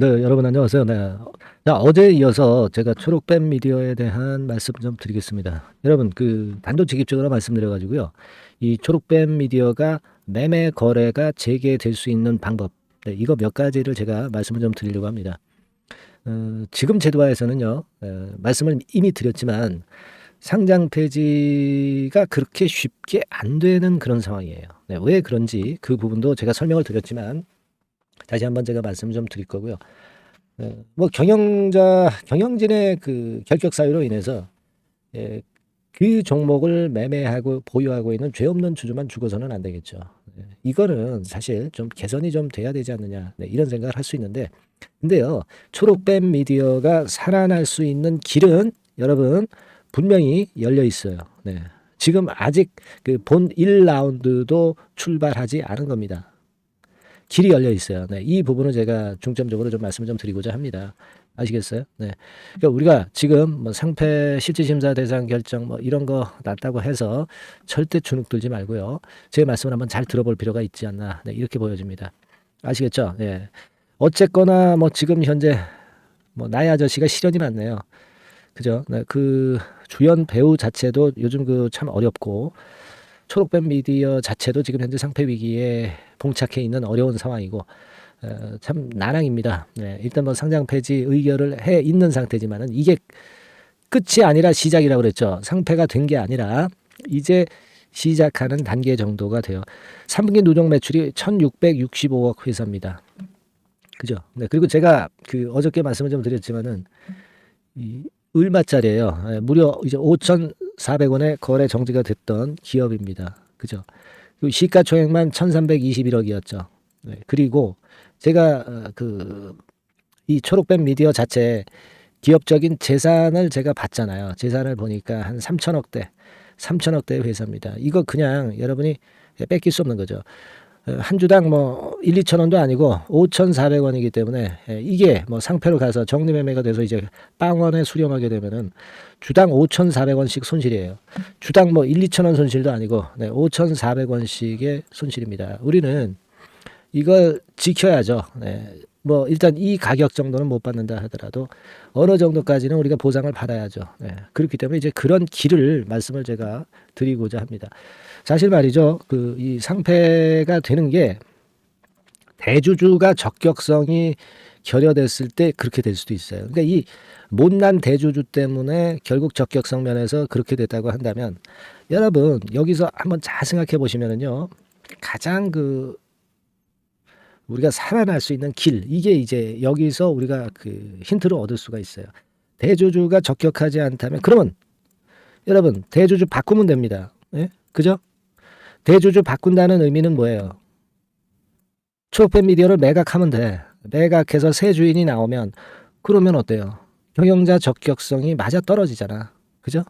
네, 여러분 안녕하세요. 네. 자, 어제에 이어서 제가 초록뱀 미디어에 대한 말씀 좀 드리겠습니다. 여러분, 그 단도직입적으로 말씀드려 가지고요. 이 초록뱀 미디어가 매매 거래가 재개될 수 있는 방법. 네, 이거 몇 가지를 제가 말씀을 좀 드리려고 합니다. 어, 지금 제도화에서는요. 어, 말씀을 이미 드렸지만 상장 폐지가 그렇게 쉽게 안 되는 그런 상황이에요. 네, 왜 그런지 그 부분도 제가 설명을 드렸지만 다시 한번 제가 말씀 좀 드릴 거고요. 어, 뭐 경영자 경영진의 그 결격 사유로 인해서 예, 그 종목을 매매하고 보유하고 있는 죄 없는 주주만 죽어서는 안 되겠죠. 예, 이거는 사실 좀 개선이 좀 돼야 되지 않느냐 네, 이런 생각을 할 수 있는데 근데요 초록뱀 미디어가 살아날 수 있는 길은 여러분 분명히 열려 있어요. 네. 지금 아직 그 본 1라운드도 출발하지 않은 겁니다. 길이 열려 있어요. 네, 이 부분은 제가 중점적으로 좀 말씀을 좀 드리고자 합니다. 아시겠어요? 네. 그러니까 우리가 지금 뭐 상패 실질 심사 대상 결정 뭐 이런 거 났다고 해서 절대 주눅 들지 말고요. 제 말씀을 한번 잘 들어볼 필요가 있지 않나. 네, 이렇게 보여집니다. 아시겠죠? 네. 어쨌거나 뭐 지금 현재 뭐 나의 아저씨가 시련이 많네요. 그죠? 네, 그 주연 배우 자체도 요즘 그 참 어렵고 초록뱀 미디어 자체도 지금 현재 상패 위기에 봉착해 있는 어려운 상황이고 어, 참 난항입니다. 네, 일단 뭐 상장 폐지 의결을 해 있는 상태지만은 이게 끝이 아니라 시작이라고 그랬죠. 상패가 된 게 아니라 이제 시작하는 단계 정도가 돼요. 3분기 누적 매출이 1,665억 회사입니다. 그죠? 네, 그리고 제가 그 어저께 말씀을 좀 드렸지만은 이 얼마짜리예요? 예, 무려 이제 5,400원에 거래 정지가 됐던 기업입니다. 그죠? 그리고 시가총액만 1,321억이었죠. 네, 그리고 제가 어, 그이 초록뱀 미디어 자체 기업적인 재산을 제가 봤잖아요. 재산을 보니까 한 3천억대, 3천억대 회사입니다. 이거 그냥 여러분이 뺏길 수 없는 거죠. 어, 한 주당 뭐 1, 2천 원도 아니고 5,400원이기 때문에 예, 이게 뭐 상패로 가서 정리 매매가 돼서 이제 빵원에 수령하게 되면은 주당 5,400원씩 손실이에요. 주당 뭐 1, 2천 원 손실도 아니고 네, 5,400원씩의 손실입니다. 우리는 이걸 지켜야죠. 네. 뭐 일단 이 가격 정도는 못 받는다 하더라도 어느 정도까지는 우리가 보상을 받아야죠. 네. 그렇기 때문에 이제 그런 길을 말씀을 제가 드리고자 합니다. 사실 말이죠. 그 이 상패가 되는 게 대주주가 적격성이 결여됐을 때 그렇게 될 수도 있어요. 그러니까 이 못난 대주주 때문에 결국 적격성 면에서 그렇게 됐다고 한다면 여러분 여기서 한번 잘 생각해 보시면은요. 가장 그 우리가 살아날 수 있는 길 이게 이제 여기서 우리가 그 힌트를 얻을 수가 있어요. 대주주가 적격하지 않다면 그러면 여러분 대주주 바꾸면 됩니다. 예? 그죠? 대주주 바꾼다는 의미는 뭐예요? 초록뱀 미디어를 매각하면 돼. 매각해서 새 주인이 나오면 그러면 어때요? 경영자 적격성이 맞아 떨어지잖아. 그죠?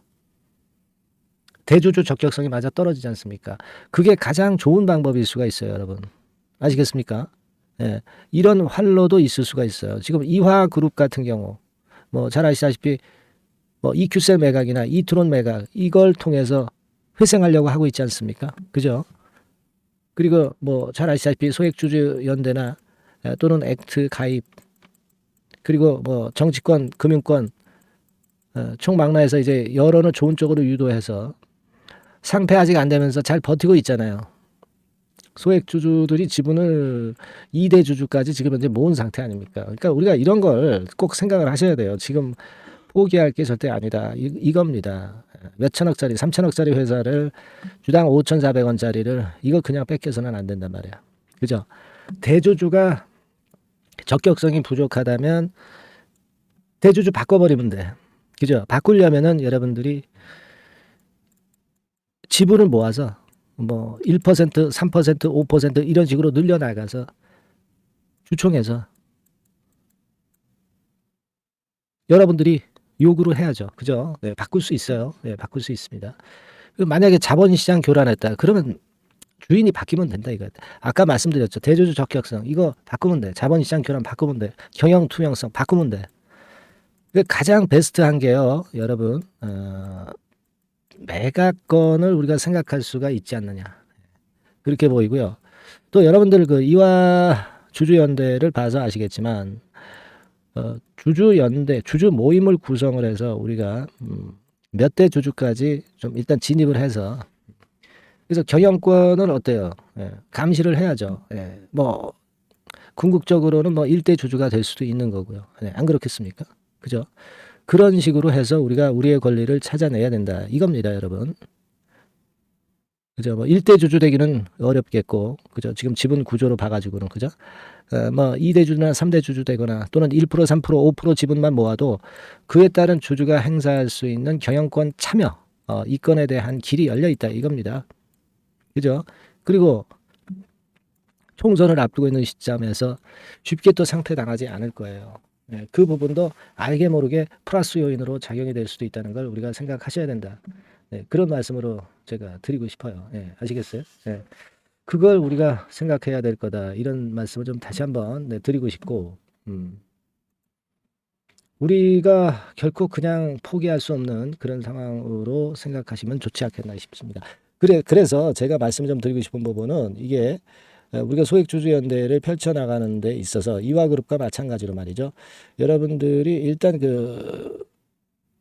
대주주 적격성이 맞아 떨어지지 않습니까? 그게 가장 좋은 방법일 수가 있어요, 여러분. 아시겠습니까? 예, 이런 활로도 있을 수가 있어요. 지금 이화 그룹 같은 경우, 뭐 잘 아시다시피 뭐 EQ셀 매각이나 이트론 매각 이걸 통해서 회생하려고 하고 있지 않습니까? 그죠? 그리고 뭐 잘 아시다시피 소액주주 연대나 또는 액트 가입 그리고 뭐 정치권, 금융권 어, 총망라해서 이제 여론을 좋은 쪽으로 유도해서 상패 아직 안 되면서 잘 버티고 있잖아요. 소액 주주들이 지분을 2대 주주까지 지금 현재 모은 상태 아닙니까? 그러니까 우리가 이런 걸 꼭 생각을 하셔야 돼요. 지금 포기할 게 절대 아니다. 이, 이겁니다. 몇 천억짜리, 3천억짜리 회사를 주당 5,400원짜리를 이거 그냥 뺏겨서는 안 된단 말이야. 그죠? 대주주가 적격성이 부족하다면 대주주 바꿔버리면 돼. 그죠? 바꾸려면은 여러분들이 지분을 모아서 뭐 1%, 3%, 5% 이런 식으로 늘려나가서 주총해서 여러분들이 요구를 해야죠. 그죠? 네, 바꿀 수 있어요. 네, 바꿀 수 있습니다. 그 만약에 자본시장 교란했다. 그러면 주인이 바뀌면 된다 이거. 아까 말씀드렸죠. 대주주 적격성 이거 바꾸면 돼. 자본시장 교란 바꾸면 돼. 경영 투명성 바꾸면 돼. 그 가장 베스트한 게요, 여러분. 어, 매각건을 우리가 생각할 수가 있지 않느냐. 그렇게 보이고요. 또 여러분들 그 이화 주주연대를 봐서 아시겠지만 어, 주주 연대, 주주 모임을 구성을 해서 우리가 음, 몇 대 주주까지 좀 일단 진입을 해서 그래서 경영권을 어때요? 예, 감시를 해야죠. 예, 뭐 궁극적으로는 뭐 일대 주주가 될 수도 있는 거고요. 예, 안 그렇겠습니까? 그죠? 그런 식으로 해서 우리가 우리의 권리를 찾아내야 된다. 이겁니다, 여러분. 그죠? 뭐 1대 주주 되기는 어렵겠고, 그죠? 지금 지분 구조로 봐가지고는, 그죠? 어, 뭐 2대 주주나 3대 주주 되거나 또는 1%, 3%, 5% 지분만 모아도 그에 따른 주주가 행사할 수 있는 경영권 참여, 어, 이권에 대한 길이 열려 있다. 이겁니다. 그죠? 그리고 총선을 앞두고 있는 시점에서 쉽게 또 상태 당하지 않을 거예요. 네, 그 부분도 알게 모르게 플러스 요인으로 작용이 될 수도 있다는 걸 우리가 생각하셔야 된다. 네, 그런 말씀으로 제가 드리고 싶어요. 네, 아시겠어요? 네, 그걸 우리가 생각해야 될 거다. 이런 말씀을 좀 다시 한번 네, 드리고 싶고, 음, 우리가 결코 그냥 포기할 수 없는 그런 상황으로 생각하시면 좋지 않겠나 싶습니다. 그래, 그래서 제가 말씀 좀 드리고 싶은 부분은 이게 어, 우리가 소액주주연대를 펼쳐나가는 데 있어서 이화그룹과 마찬가지로 말이죠. 여러분들이 일단 그,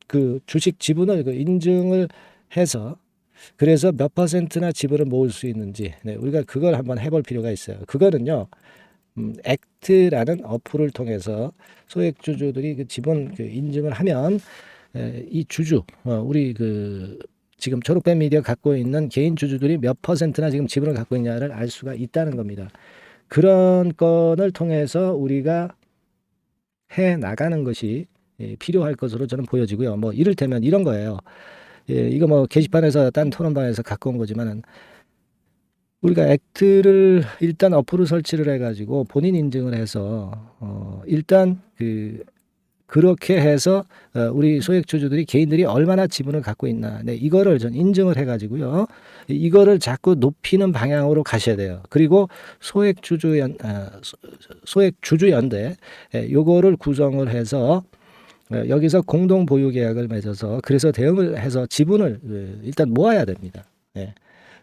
그 주식 지분을 그 인증을 해서 그래서 몇 퍼센트나 지분을 모을 수 있는지 네, 우리가 그걸 한번 해볼 필요가 있어요. 그거는요. 음, 액트라는 어플을 통해서 소액주주들이 그 지분 그 인증을 하면 에, 이 주주 어, 우리 그 지금 초록뱀 미디어 갖고 있는 개인 주주들이 몇 퍼센트나 지금 지분을 갖고 있냐를 알 수가 있다는 겁니다. 그런 건을 통해서 우리가 해 나가는 것이 예, 필요할 것으로 저는 보여지고요. 뭐 이를테면 이런 거예요. 예, 이거 뭐 게시판에서 딴 토론방에서 갖고 온 거지만은 우리가 액트를 일단 어플을 설치를 해가지고 본인 인증을 해서 어 일단 그 그렇게 해서 어, 우리 소액주주들이 개인들이 얼마나 지분을 갖고 있나 네, 이거를 전 인증을 해가지고요 이거를 자꾸 높이는 방향으로 가셔야 돼요 그리고 소액주주연 아, 소- 소액주주연대 예, 요거를 구성을 해서 어, 여기서 공동 보유 계약을 맺어서 그래서 대응을 해서 지분을 어, 일단 모아야 됩니다. 예.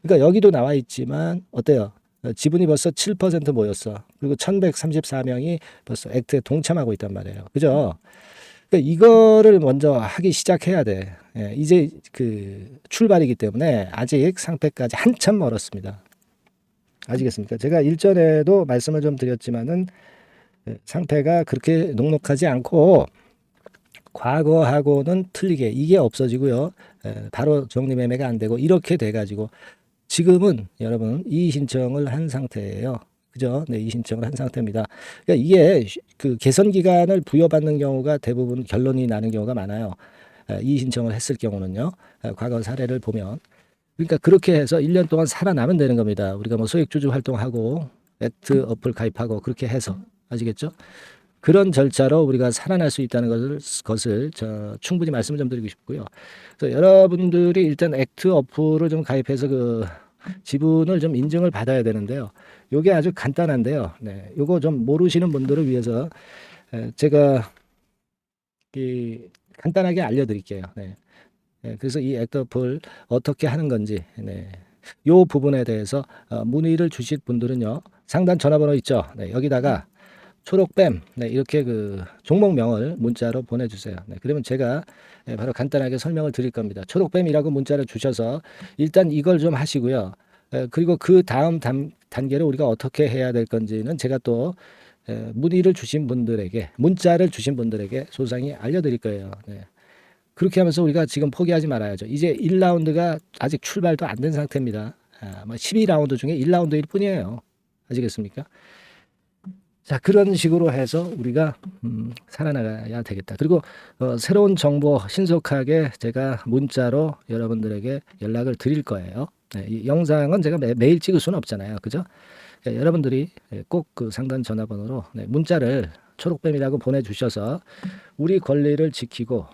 그러니까 여기도 나와 있지만 어때요? 어, 지분이 벌써 7% 모였어. 그리고 1134명이 벌써 액트에 동참하고 있단 말이에요. 그죠? 그러니까 이거를 먼저 하기 시작해야 돼. 예, 이제 그 출발이기 때문에 아직 상패까지 한참 멀었습니다. 아시겠습니까? 제가 일전에도 말씀을 좀 드렸지만은 예, 상패가 그렇게 녹록하지 않고 과거하고는 틀리게 이게 없어지고요. 에, 바로 정리 매매가 안 되고 이렇게 돼 가지고 지금은 여러분 이의 신청을 한 상태예요. 그죠? 네, 이 신청을 한 상태입니다. 그러니까 이게 쉬- 그 개선 기간을 부여받는 경우가 대부분 결론이 나는 경우가 많아요. 에, 이의 신청을 했을 경우는요. 에, 과거 사례를 보면 그러니까 그렇게 해서 1년 동안 살아나면 되는 겁니다. 우리가 뭐 소액 주주 활동하고 액트 어플 가입하고 그렇게 해서 아시겠죠? 그런 절차로 우리가 살아날 수 있다는 것을, 것을 저 충분히 말씀을 좀 드리고 싶고요. 그래서 여러분들이 일단 액트 어플을 좀 가입해서 그 지분을 좀 인증을 받아야 되는데요. 요게 아주 간단한데요. 네. 요거 좀 모르시는 분들을 위해서 에, 제가 이 간단하게 알려드릴게요. 네. 네, 그래서 이 액트 어플 어떻게 하는 건지, 네. 요 부분에 대해서 어, 문의를 주실 분들은요. 상단 전화번호 있죠. 네, 여기다가 초록뱀 네, 이렇게 그 종목명을 문자로 보내주세요. 네, 그러면 제가 네, 바로 간단하게 설명을 드릴 겁니다. 초록뱀이라고 문자를 주셔서 일단 이걸 좀 하시고요. 에, 그리고 그 다음 단, 단계를 우리가 어떻게 해야 될 건지는 제가 또 에, 문의를 주신 분들에게 문자를 주신 분들에게 소상히 알려드릴 거예요. 네. 그렇게 하면서 우리가 지금 포기하지 말아야죠. 이제 1라운드가 아직 출발도 안 된 상태입니다. 아, 뭐 12라운드 중에 1라운드일 뿐이에요. 아시겠습니까? 자 그런 식으로 해서 우리가 음, 살아나가야 되겠다. 그리고 어, 새로운 정보 신속하게 제가 문자로 여러분들에게 연락을 드릴 거예요. 네, 이 영상은 제가 매, 매일 찍을 수는 없잖아요, 그죠? 예, 여러분들이 꼭 그 상단 전화번호로 네, 문자를 초록뱀이라고 보내주셔서 우리 권리를 지키고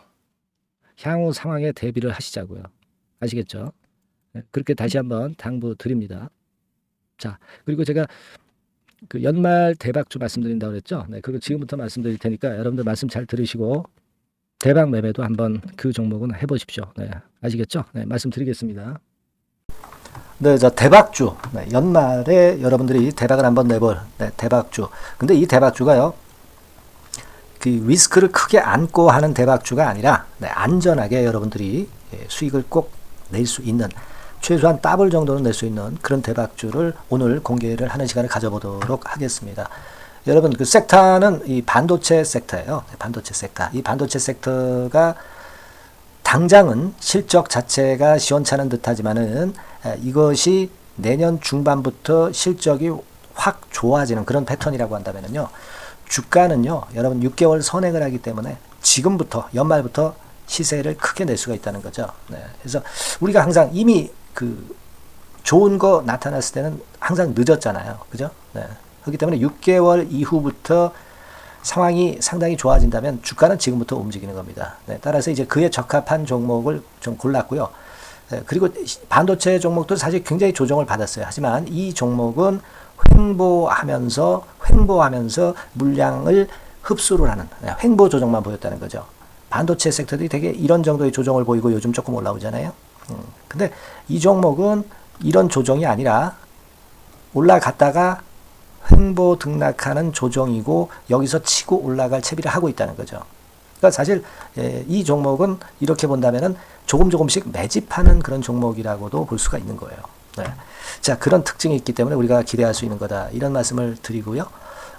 향후 상황에 대비를 하시자고요. 아시겠죠? 네, 그렇게 다시 한번 당부 드립니다. 자 그리고 제가 그 연말 대박주 말씀드린다고 그랬죠. 네, 그거 지금부터 말씀드릴 테니까 여러분들 말씀 잘 들으시고 대박 매매도 한번 그 종목은 해보십시오. 네, 아시겠죠? 네, 말씀드리겠습니다. 네, 자 대박주. 네, 연말에 여러분들이 대박을 한번 내볼 네, 대박주. 근데 이 대박주가요. 그 리스크를 크게 안고 하는 대박주가 아니라 네, 안전하게 여러분들이 예, 수익을 꼭 낼 수 있는 최소한 더블 정도는 낼 수 있는 그런 대박주를 오늘 공개를 하는 시간을 가져보도록 하겠습니다. 여러분 그 섹터는 이 반도체 섹터예요. 네, 반도체 섹터. 이 반도체 섹터가 당장은 실적 자체가 시원찮은 듯하지만은 에, 이것이 내년 중반부터 실적이 확 좋아지는 그런 패턴이라고 한다면은요. 주가는요. 여러분 6개월 선행을 하기 때문에 지금부터 연말부터 시세를 크게 낼 수가 있다는 거죠. 네. 그래서 우리가 항상 이미 그 좋은 거 나타났을 때는 항상 늦었잖아요. 그죠? 네. 그렇기 때문에 6개월 이후부터 상황이 상당히 좋아진다면 주가는 지금부터 움직이는 겁니다. 네, 따라서 이제 그에 적합한 종목을 좀 골랐고요. 네, 그리고 반도체 종목도 사실 굉장히 조정을 받았어요. 하지만 이 종목은 횡보하면서 횡보하면서 물량을 흡수를 하는 네, 횡보 조정만 보였다는 거죠. 반도체 섹터들이 되게 이런 정도의 조정을 보이고 요즘 조금 올라오잖아요. 음, 근데 이 종목은 이런 조정이 아니라 올라갔다가 횡보 등락하는 조정이고 여기서 치고 올라갈 채비를 하고 있다는 거죠. 그러니까 사실 예, 이 종목은 이렇게 본다면은 조금 조금씩 매집하는 그런 종목이라고도 볼 수가 있는 거예요. 네. 자 그런 특징이 있기 때문에 우리가 기대할 수 있는 거다 이런 말씀을 드리고요.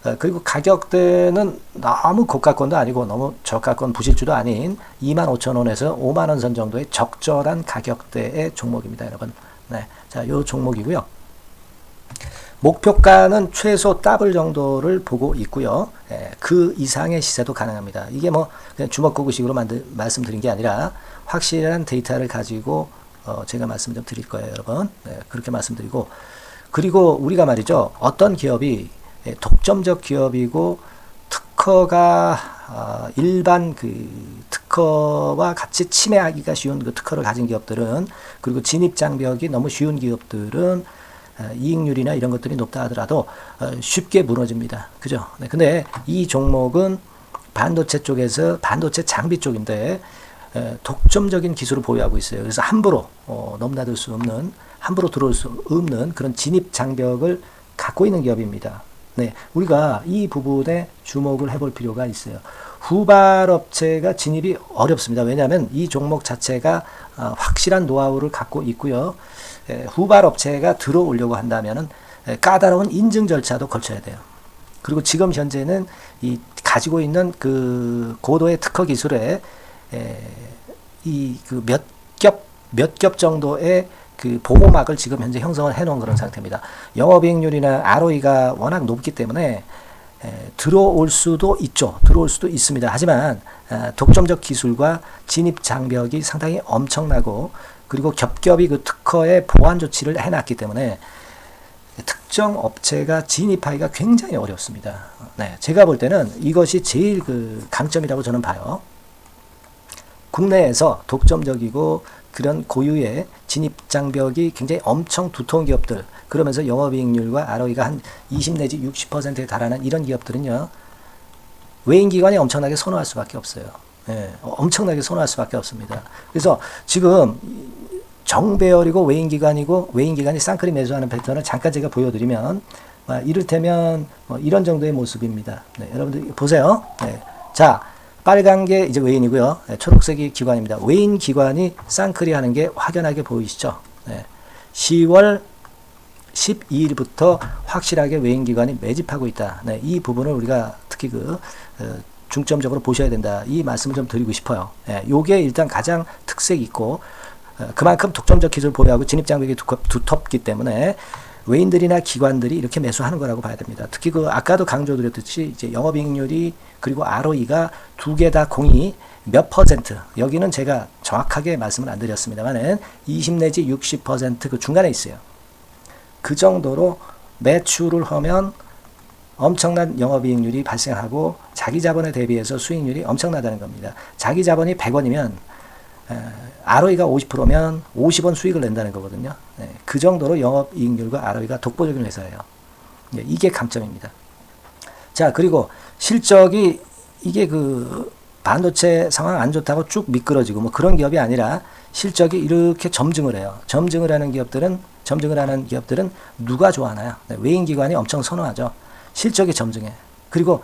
어, 그리고 가격대는 너무 고가권도 아니고 너무 저가권 부실주도 아닌 25,000원에서 5만원 선 정도의 적절한 가격대의 종목입니다, 여러분. 네. 자, 요 종목이고요. 목표가는 최소 더블 정도를 보고 있고요. 예, 그 이상의 시세도 가능합니다. 이게 뭐 그냥 주먹구구식으로 만들, 말씀드린 게 아니라 확실한 데이터를 가지고 어, 제가 말씀 좀 드릴 거예요, 여러분. 네, 그렇게 말씀드리고 그리고 우리가 말이죠. 어떤 기업이 예, 독점적 기업이고 특허가 어, 일반 그 특허와 같이 침해하기가 쉬운 그 특허를 가진 기업들은 그리고 진입 장벽이 너무 쉬운 기업들은 어, 이익률이나 이런 것들이 높다 하더라도 어, 쉽게 무너집니다. 그죠? 네, 근데 이 종목은 반도체 쪽에서 반도체 장비 쪽인데 에, 독점적인 기술을 보유하고 있어요. 그래서 함부로 어, 넘나들 수 없는 함부로 들어올 수 없는 그런 진입 장벽을 갖고 있는 기업입니다. 네, 우리가 이 부분에 주목을 해볼 필요가 있어요. 후발 업체가 진입이 어렵습니다. 왜냐하면 이 종목 자체가 어, 확실한 노하우를 갖고 있고요. 에, 후발 업체가 들어오려고 한다면은 에, 까다로운 인증 절차도 거쳐야 돼요. 그리고 지금 현재는 이 가지고 있는 그 고도의 특허 기술에 이 그 몇 겹 몇 겹 정도의 그 보호막을 지금 현재 형성을 해놓은 그런 상태입니다. 영업이익률이나 ROE가 워낙 높기 때문에 에, 들어올 수도 있죠. 들어올 수도 있습니다. 하지만 에, 독점적 기술과 진입 장벽이 상당히 엄청나고 그리고 겹겹이 그 특허의 보완 조치를 해놨기 때문에 특정 업체가 진입하기가 굉장히 어렵습니다. 네, 제가 볼 때는 이것이 제일 그 강점이라고 저는 봐요. 국내에서 독점적이고 그런 고유의 진입 장벽이 굉장히 엄청 두터운 기업들 그러면서 영업이익률과 ROE가 한 20 내지 60%에 달하는 이런 기업들은요 외인 기관이 엄청나게 선호할 수밖에 없어요. 예, 엄청나게 선호할 수밖에 없습니다. 그래서 지금 정배열이고 외인 기관이고 외인 기관이 쌍크리 매수하는 패턴을 잠깐 제가 보여드리면 아, 이를테면 뭐 이런 정도의 모습입니다. 네, 여러분들 보세요. 네. 자. 빨간 게 이제 외인이고요. 네, 초록색이 기관입니다. 외인 기관이 쌍크리 하는 게 확연하게 보이시죠? 네. 10월 12일부터 확실하게 외인 기관이 매집하고 있다. 네, 이 부분을 우리가 특히 그 어, 중점적으로 보셔야 된다. 이 말씀을 좀 드리고 싶어요. 예, 요게 일단 가장 특색이 있고 어, 그만큼 독점적 기술을 보유하고 진입 장벽이 두텁기 때문에 외인들이나 기관들이 이렇게 매수하는 거라고 봐야 됩니다. 특히 그 아까도 강조드렸듯이 이제 영업이익률이 그리고 ROE가 두 개 다 공이 몇 퍼센트 여기는 제가 정확하게 말씀을 안 드렸습니다만은 20 내지 60%그 중간에 있어요. 그 정도로 매출을 하면 엄청난 영업이익률이 발생하고 자기 자본에 대비해서 수익률이 엄청나다는 겁니다. 자기 자본이 100원이면 ROE가 50%면 50원 수익을 낸다는 거거든요. 네, 그 정도로 영업이익률과 ROE가 독보적인 회사예요. 네, 이게 강점입니다. 자, 그리고 실적이 이게 그 반도체 상황 안 좋다고 쭉 미끄러지고 뭐 그런 기업이 아니라 실적이 이렇게 점증을 해요. 점증을 하는 기업들은 점증을 하는 기업들은 누가 좋아하나요? 네, 외인 기관이 엄청 선호하죠. 실적이 점증해. 그리고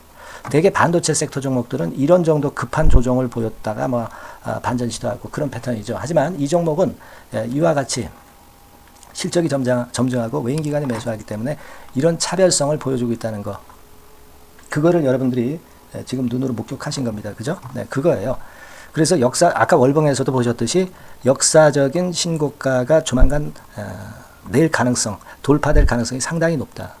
대개 반도체 섹터 종목들은 이런 정도 급한 조정을 보였다가 뭐 아, 반전 시도하고 그런 패턴이죠. 하지만 이 종목은 예, 이와 같이 실적이 점장, 점증하고 외인 기관이 매수하기 때문에 이런 차별성을 보여주고 있다는 거. 그거를 여러분들이 예, 지금 눈으로 목격하신 겁니다. 그죠? 네, 그거예요. 그래서 역사 아까 월봉에서도 보셨듯이 역사적인 신고가가 조만간 어, 낼 가능성, 돌파될 가능성이 상당히 높다.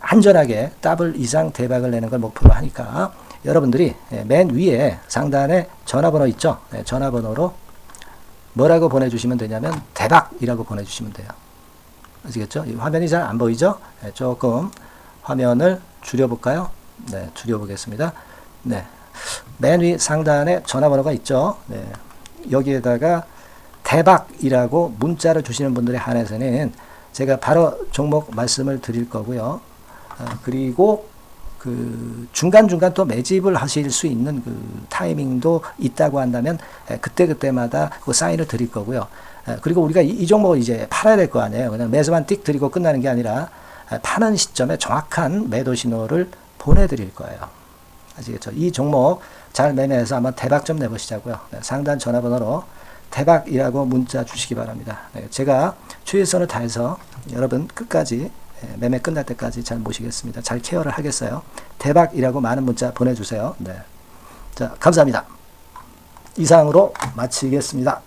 안전하게 더블 이상 대박을 내는 걸 목표로 하니까 여러분들이 예, 맨 위에 상단에 전화번호 있죠? 네, 전화번호로 뭐라고 보내주시면 되냐면 대박이라고 보내주시면 돼요. 아시겠죠? 이 화면이 잘 안 보이죠? 네, 조금 화면을 줄여볼까요? 네, 줄여보겠습니다. 네. 맨 위 상단에 전화번호가 있죠? 네. 여기에다가 대박이라고 문자를 주시는 분들에 한해서는 제가 바로 종목 말씀을 드릴 거고요. 아, 그리고 그 중간중간 또 매집을 하실 수 있는 그 타이밍도 있다고 한다면 에, 그때그때마다 그 사인을 드릴 거고요. 에, 그리고 우리가 이, 이 종목을 이제 팔아야 될 거 아니에요. 그냥 매수만 띡 드리고 끝나는 게 아니라 에, 파는 시점에 정확한 매도 신호를 보내드릴 거예요. 아시겠죠? 이 종목 잘 매매해서 한번 대박 좀 내보시자고요. 네, 상단 전화번호로 대박이라고 문자 주시기 바랍니다. 네, 제가 최선을 다해서 여러분 끝까지 예, 매매 끝날 때까지 잘 모시겠습니다. 잘 케어를 하겠어요. 대박이라고 많은 문자 보내주세요. 네. 자, 감사합니다. 이상으로 마치겠습니다.